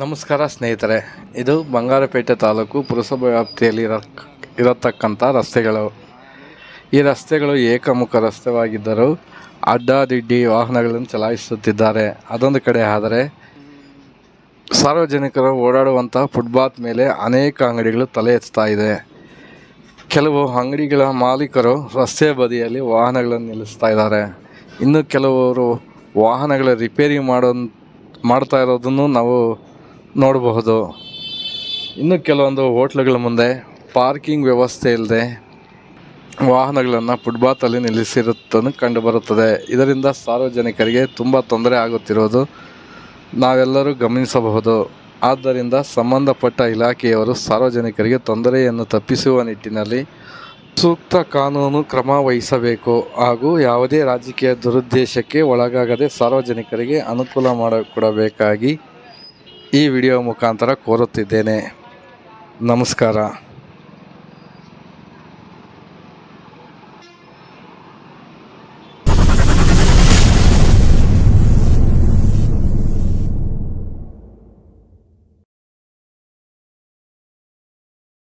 ನಮಸ್ಕಾರ ಸ್ನೇಹಿತರೆ, ಇದು ಬಂಗಾರಪೇಟೆ ತಾಲೂಕು ಪುರಸಭೆ ವ್ಯಾಪ್ತಿಯಲ್ಲಿ ಇರತಕ್ಕಂಥ ರಸ್ತೆಗಳು. ಈ ರಸ್ತೆಗಳು ಏಕಮುಖ ರಸ್ತೆವಾಗಿದ್ದರೂ ಅಡ್ಡಾದಿಡ್ಡಿ ವಾಹನಗಳನ್ನು ಚಲಾಯಿಸುತ್ತಿದ್ದಾರೆ. ಅದೊಂದು ಕಡೆ ಆದರೆ ಸಾರ್ವಜನಿಕರು ಓಡಾಡುವಂಥ ಫುಟ್ಪಾತ್ ಮೇಲೆ ಅನೇಕ ಅಂಗಡಿಗಳು ತಲೆ ಎತ್ತಾ ಇದೆ. ಕೆಲವು ಅಂಗಡಿಗಳ ಮಾಲೀಕರು ರಸ್ತೆ ಬದಿಯಲ್ಲಿ ವಾಹನಗಳನ್ನು ನಿಲ್ಲಿಸ್ತಾ ಇದ್ದಾರೆ. ಇನ್ನು ಕೆಲವರು ವಾಹನಗಳ ರಿಪೇರಿ ಮಾಡೋ ಮಾಡ್ತಾ ಇರೋದನ್ನು ನಾವು ನೋಡಬಹುದು. ಇನ್ನು ಕೆಲವೊಂದು ಹೋಟ್ಲುಗಳ ಮುಂದೆ ಪಾರ್ಕಿಂಗ್ ವ್ಯವಸ್ಥೆ ಇಲ್ಲದೆ ವಾಹನಗಳನ್ನು ಫುಟ್ಪಾತಲ್ಲಿ ನಿಲ್ಲಿಸಿರುತ್ತನ್ನು ಕಂಡುಬರುತ್ತದೆ. ಇದರಿಂದ ಸಾರ್ವಜನಿಕರಿಗೆ ತುಂಬ ತೊಂದರೆ ಆಗುತ್ತಿರುವುದು ನಾವೆಲ್ಲರೂ ಗಮನಿಸಬಹುದು. ಆದ್ದರಿಂದ ಸಂಬಂಧಪಟ್ಟ ಇಲಾಖೆಯವರು ಸಾರ್ವಜನಿಕರಿಗೆ ತೊಂದರೆಯನ್ನು ತಪ್ಪಿಸುವ ನಿಟ್ಟಿನಲ್ಲಿ ಸೂಕ್ತ ಕಾನೂನು ಕ್ರಮ ವಹಿಸಬೇಕು. ಹಾಗೂ ಯಾವುದೇ ರಾಜಕೀಯ ದುರುದ್ದೇಶಕ್ಕೆ ಒಳಗಾಗದೆ ಸಾರ್ವಜನಿಕರಿಗೆ ಅನುಕೂಲ ಮಾಡಿಕೊಡಬೇಕಾಗಿ ಈ ವಿಡಿಯೋ ಮುಖಾಂತರ ಕೋರುತ್ತಿದ್ದೇನೆ. ನಮಸ್ಕಾರ.